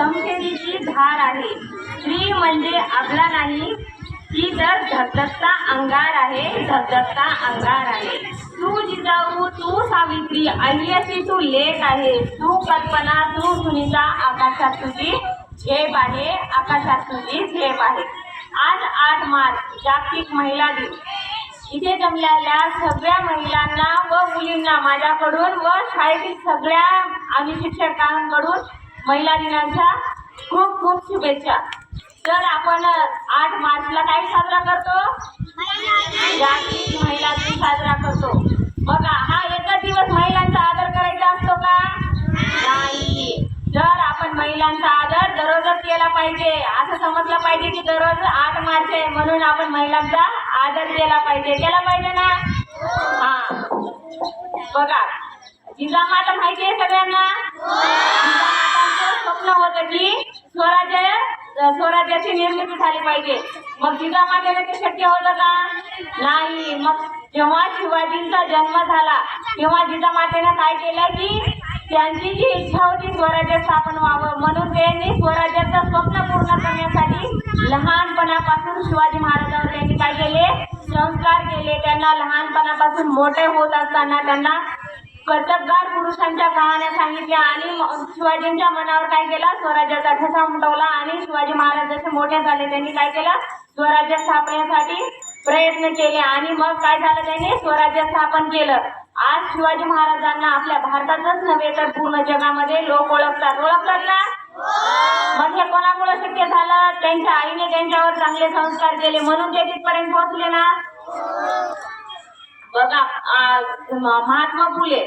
शमशेरीची धार आहे. स्त्री म्हणजे आपला नाही ती तर धगधगता अंगार आहे धगधगता अंगार आहे. तू जिजाऊ तू सावित्री अय्याची तू लेख आहे. तू कल्पना तू सुनीता आकाशात तुझी झेप आहे आकाशात तुझी झेप आहे. आज आठ मार्च जागतिक महिला दिन. इथे जमलेल्या सगळ्या महिलांना व मुलींना माझ्याकडून व शाळेतील सगळ्या आम्ही शिक्षकांकडून महिला दिनाच्या खूप खूप शुभेच्छा. तर आपण आठ मार्चला काय साजरा करतो? जागतिक महिला दिन साजरा करतो. बघा हा एकच दिवस महिलांचा आदर करायचा असतो का? नाही. तर आपण महिलांचा आदर दररोजच केला पाहिजे. असं समजलं पाहिजे की दररोज आठ मार्च आहे म्हणून आपण महिलांचा आदर केला पाहिजे. केला पाहिजे ना? हा. बघा जिजामाता माहिती आहे सगळ्यांना? स्वप्न होतं की स्वराज्य स्वराज्याची निर्मिती झाली पाहिजे. मग जिजामातेला ते शक्य होतं का? नाही. मग जेव्हा शिवाजींचा जन्म झाला तेव्हा जिजामातेनं काय केलं की त्यांची जी इच्छा होती स्वराज्य स्थापन व्हावं म्हणून त्यांनी स्वराज्याचं स्वप्न पूर्ण करण्यासाठी लहानपणापासून शिवाजी महाराजांवर त्यांनी काय केले? संस्कार केले. त्यांना लहानपणापासून मोठे होत असताना त्यांना कर्तबगार पुरुषांच्या कहाण्या सांगितल्या आणि शिवाजींच्या मनावर काय केला? स्वराज्याचा ठसा उमटवला आणि शिवाजी महाराज जसे मोठे झाले त्यांनी काय केलं? स्वराज्य स्थापनेसाठी प्रयत्न केले आणि मग काय झालं त्यांनी? स्वराज्य स्थापन केलं. आज शिवाजी महाराजांना आपल्या भारतातच नव्हे तर पूर्ण जगामध्ये लोक ओळखतात. ओळखतात ना? मग हे कोणामुळे शक्य झालं? त्यांच्या आईने त्यांच्यावर चांगले संस्कार केले म्हणून ते तिथपर्यंत पोहोचले ना? बघा महात्मा फुले.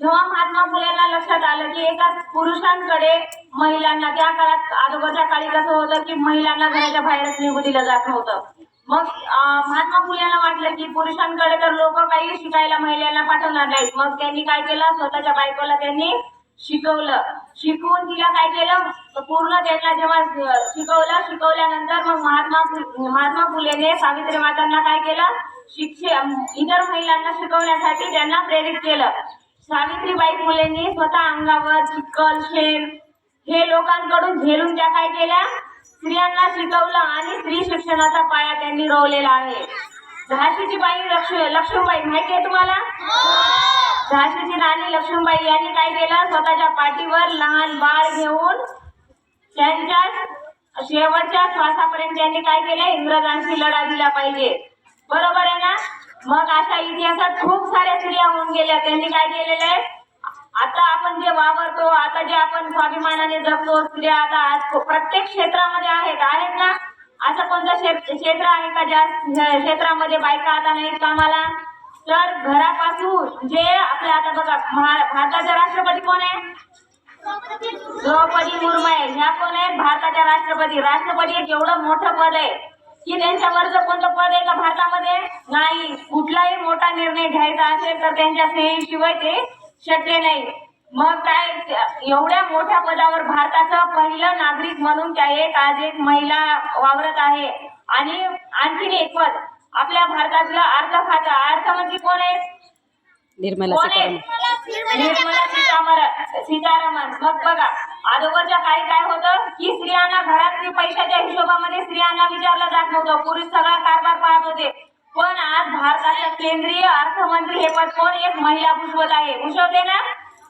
जेव्हा महात्मा फुलेंना लक्षात आलं की एका पुरुषांकडे महिलांना त्या काळात अगोदरच्या काळी कसं होतं की महिलांना घराच्या बाहेरच निघू दिलं जात नव्हतं. मग महात्मा फुलेंना वाटलं की पुरुषांकडे तर लोक काही शिकायला महिलांना पाठवणार नाहीत. मग त्यांनी काय केलं? स्वतःच्या बायकोला त्यांनी शिकवलं. शिकवून तिला काय केलं? पूर्ण त्यांना जेव्हा शिकवलं शिकवल्यानंतर मग महात्मा महात्मा फुलेने सावित्री मातांना काय केलं? शिक्षे इतर महिलांना शिकवण्यासाठी त्यांना प्रेरित केलं. सावित्रीबाई फुलेंनी स्वतः अंगावर चिखल शेण हे लोकांकडून झेलून त्या काय केल्या? स्त्रियांना शिकवलं आणि स्त्री शिक्षणाचा पाया त्यांनी रोवलेला आहे. झाशीची बाई लक्ष लक्ष्मीबाई माहिती आहे तुम्हाला? हो. झाशीची राणी लक्ष्मीबाई यांनी काय केलं? स्वतःच्या पाठीवर लहान बाळ घेऊन त्यांच्या शेवटच्या श्वासापर्यंत त्यांनी काय केलं? इंग्रजांशी लढा दिला पाहिजे. बरोबर आहे ना? मग अशा इतिहासात खूप साऱ्या स्त्रिया होऊन गेल्या. त्यांनी काय केलेलं आहे? आता आपण जे वावरतो आता जे आपण स्वाभिमानाने जगतो स्त्रिया आता आज प्रत्येक क्षेत्रामध्ये आहेत. आहेत ना? असं कोणतं क्षेत्र आहे का ज्या क्षेत्रामध्ये बायका आता नाहीत कामाला? तर घरापासून जे आपल्या आता बघा महा- भारताचे राष्ट्रपती कोण आहे? द्रौपदी मुर्मू आहे. ह्या कोण आहेत भारताच्या राष्ट्रपती. राष्ट्रपती एक एवढं मोठं पद आहे की त्यांच्यावरचं कोणतं पद आहे का भारतामध्ये? नाही. कुठलाही मोठा निर्णय घ्यायचा असेल तर त्यांच्या सहीशिवाय ते शक्य नाही. मग काय? एवढ्या मोठ्या पदावर भारताचं पहिलं नागरिक म्हणून त्या एक आज एक महिला वावरत आहे. आणि आणखीन एक पद आपल्या भारतातलं अर्थ खातं अर्थमंत्री कोण आहे निर्मला कोण आहे? सीतारामन. निर्मला सीतारामन. सीतारामन. मग बघा. अगोदरच्या काळी काय होतं? की स्त्रियांना घरात पैशाच्या हिशोबामध्ये स्त्रियांना विचारलं जात नव्हतं. पुरुष सगळा कारभार पाहत होते. पण आज भारताच्या केंद्रीय अर्थमंत्री हे पद कोण? एक महिला भूषवत आहे. भूषवते ना?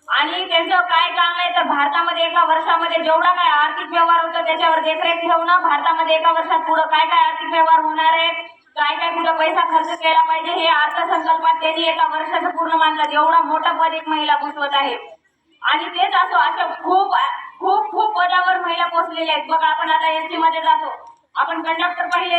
आणि त्यांचं काय काम आहे? तर भारतामध्ये एका वर्षामध्ये जेवढा काय आर्थिक व्यवहार होतो त्याच्यावर देखरेख ठेवणं. भारतामध्ये एका वर्षात पुढं काय काय आर्थिक व्यवहार होणार आहे काय काय कुठं पैसा खर्च केला पाहिजे हे अर्थसंकल्पात त्यांनी एका वर्षाचं पूर्ण मानलं. एवढा मोठा पद एक महिला पोचवत आहे. आणि तेच असो अशा खूप खूप खूप पदावर महिला पोचलेल्या आहेत. बघा आपण आता एस टी मध्ये जातो. आपण कंडक्टर पाहिले.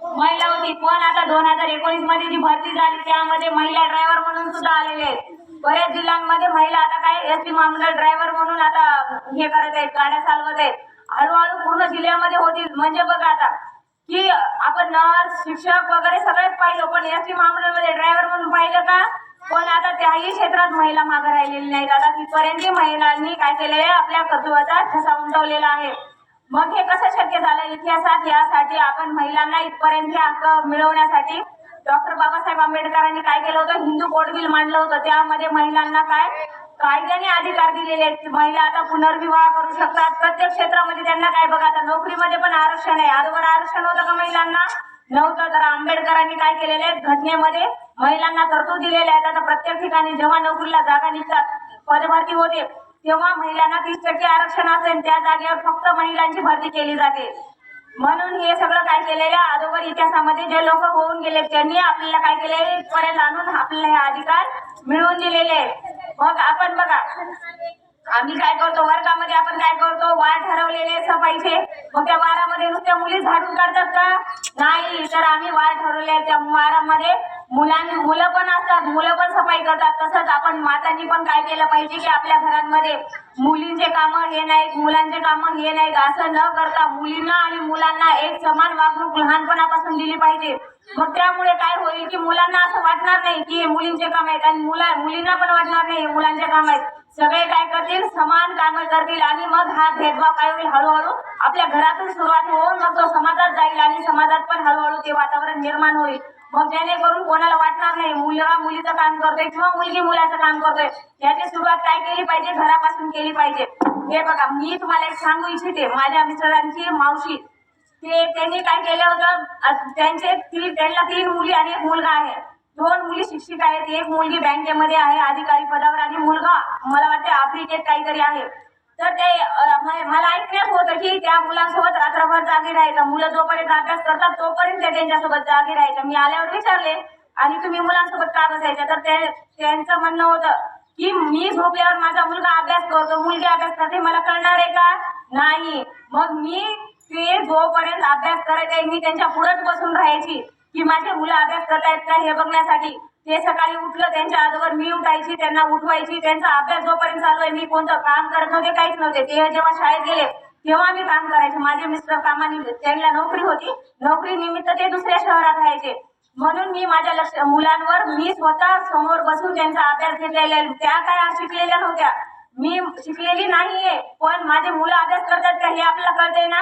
महिला होती. पण आता दोन हजार एकोणीसमध्ये जी भरती झाली त्यामध्ये महिला ड्रायव्हर म्हणून सुद्धा आलेले आहेत. बऱ्याच जिल्ह्यांमध्ये महिला आता काय एस टी महामंडळ ड्रायव्हर म्हणून आता हे करत आहेत गाड्या चालवत आहेत. हळूहळू पूर्ण जिल्ह्यामध्ये होतील. म्हणजे बघा आता की आपण नर्स शिक्षक वगैरे सगळेच पाहिलं पण एस टी महामंडळमध्ये ड्रायव्हर म्हणून पाहिलं का? पण आता त्याही क्षेत्रात महिला मागे राहिलेली नाहीत. आता तिथपर्यंत महिलांनी काय केलेलं आहे आपल्या कर्तृत्वाचा ठसा उमटवलेला आहे. मग हे कसं शक्य झालं इतिहासात यासाठी आपण महिलांना इथपर्यंत हक्क मिळवण्यासाठी डॉक्टर बाबासाहेब आंबेडकरांनी काय केलं होतं? हिंदू कोड बिल मांडलं होतं. त्यामध्ये महिलांना काय? कायद्याने अधिकार दिलेले आहेत. महिला आता पुनर्विवाह करू शकतात. प्रत्येक क्षेत्रामध्ये त्यांना काय बघा आता नोकरीमध्ये पण आरक्षण आहे. अगोदर आरक्षण होतं का महिलांना? नव्हतं. तर आंबेडकरांनी काय केलेले आहे? घटनेमध्ये महिलांना तरतूद दिलेल्या आहेत. आता प्रत्येक ठिकाणी जेव्हा नोकरीला जागा निघतात पदभरती होते तेव्हा महिलांना तीस टक्के आरक्षण असेल. त्या जागेवर फक्त महिलांची भरती केली जाते. म्हणून हे सगळं काय केलेलं आहे? अगोदर इतिहासामध्ये जे लोक होऊन गेले त्यांनी आपल्याला काय केले पर्यंत आणून आपल्याला हे अधिकार मिळवून दिलेले आहेत. मग आपण बघा आम्ही काय करतो वर्गामध्ये आपण काय करतो वार ठरवलेले सफाईचे. मग त्या वारामध्ये नुसत्या मुली झाडून काढतात का? नाही तर आम्ही वार ठरवले त्या वारामध्ये मुलांनी मुलं पण असतात मुलं पण सफाई करतात. तसंच आपण मातांनी पण काय केलं पाहिजे की आपल्या घरांमध्ये मुलींचे कामं हे नाहीत मुलांचे कामं हे नाहीत. असं न करता मुलींना आणि मुलांना एक समान वागणूक लहानपणापासून दिली पाहिजे. मग त्यामुळे काय होईल की मुलांना असं वाटणार नाही की हे मुलींचे काम आहेत आणि मुला मुलींना पण वाटणार नाही हे मुलांचे काम आहेत. सगळे काय करतील? समान कामं करतील आणि मग हा भेदभाव काय होईल? हळूहळू आपल्या घरातून सुरुवात होऊन मग तो समाजात जाईल आणि समाजात पण हळूहळू ते वातावरण निर्माण होईल. मग जेणेकरून कोणाला वाटणार नाही मुलगा मुलीचं काम करतोय किंवा मुलगी मुलाचं काम करतोय याची सुरुवात काय केली पाहिजे? घरापासून केली पाहिजे. हे बघा मी तुम्हाला एक सांगू इच्छिते. माझ्या मिस्टरांची मावशी ते त्यांनी काय केलं होतं? त्यांचे तीन त्यांना तीन मुली आणि एक मुलगा आहे. दोन मुली शिक्षित आहेत. एक मुलगी बँकेमध्ये आहे अधिकारी पदावर आणि मुलगा मला वाटते आफ्रिकेत काहीतरी आहे. तर ते म- मला ऐकण्यात होतं की त्या मुलांसोबत रात्रभर जागे राहायचं. मुलं जोपर्यंत अभ्यास करतात तोपर्यंत ते त्यांच्यासोबत जागे राहायचं. मी आल्यावर विचारले आणि तुम्ही मुलांसोबत का बसायचं? तर ते त्यांचं म्हणणं होतं की मी झोपल्यावर माझा मुलगा अभ्यास करतो. मुलगी अभ्यास करते. मला कळणार आहे का? नाही. मग मी ते जोपर्यंत अभ्यास करायचा मी त्यांच्या पुढेच बसून राहायची. की माझे मुलं अभ्यास करतायत का हे बघण्यासाठी? ते सकाळी उठलं त्यांच्या आजोबर मी उठायची त्यांना उठवायची त्यांचा अभ्यास जोपर्यंत चालू आहे मी कोणतं काम करत नव्हते काहीच नव्हते. ते जेव्हा शाळेत गेले तेव्हा मी काम करायचे. माझे मिस्टर कामाने त्यांना नोकरी होती. नोकरी निमित्त ते दुसऱ्या शहरात राहायचे. म्हणून मी माझ्या लक्ष मुलांवर मी स्वतः समोर बसून त्यांचा अभ्यास घेतलेला त्या काय शिकलेल्या नव्हत्या. मी शिकलेली नाहीये पण माझे मुलं अभ्यास करतात का हे आपल्याला कळतंय ना?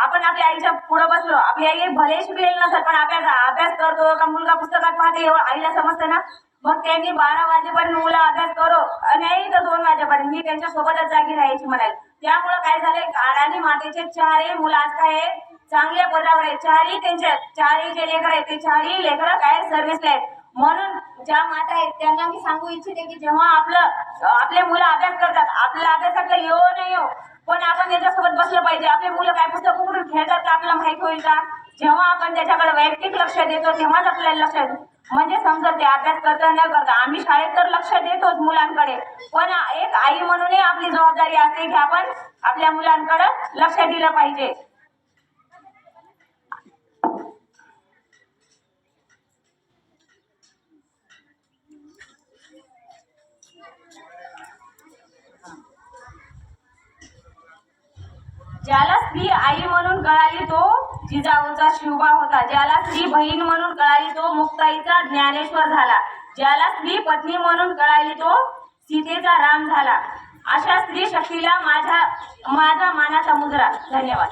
आपण आपल्या आईच्या पुढे बसलो. आपली आई भले शिकलेली नसत पण अभ्यास अभ्यास करतो. का मुलगा पुस्तकात पाहते आईला समजतं ना? मग त्यांनी बारा वाजेपर्यंत मुलं अभ्यास करो. नाही तर दोन वाजेपर्यंत. मी त्यांच्या सोबतच जागी राहायची म्हणाल. त्यामुळं काय झालंय? काळाने मातेचे चारही मुलं आज काय आहे, चांगल्या पदावर आहे चारही त्यांच्या चारही जे लेकर आहेत ते चारही लेकर काय सर्व्हिसला आहेत. म्हणून ज्या माता आहेत त्यांना मी सांगू इच्छिते की जेव्हा आपलं आपले मुलं अभ्यास करतात आपल्या अभ्यासाकडे येऊ नाही येऊ पण आपण त्याच्यासोबत बसलं पाहिजे. आपले मुलं काय पुस्तक उघडून खेळतात का आपल्याला माहीत होईल का? जेव्हा आपण त्याच्याकडे वैयक्तिक लक्ष देतो तेव्हाच आपल्याला लक्ष म्हणजे समजा ते अभ्यास करता न करता. आम्ही शाळेत तर लक्ष देतोच मुलांकडे. पण एक आई म्हणूनही आपली जबाबदारी असते की आपण आपल्या मुलांकडे लक्ष दिलं पाहिजे. ज्याला स्त्री आई म्हणून कळाली तो जिजाऊचा शिवबा होता. ज्याला स्त्री बहीण म्हणून कळाली तो मुक्ताईचा ज्ञानेश्वर झाला. ज्याला स्त्री पत्नी म्हणून कळाली तो सीतेचा राम झाला. अशा स्त्री शक्तीला माझ्या माझा मानाचा समुद्रा धन्यवाद.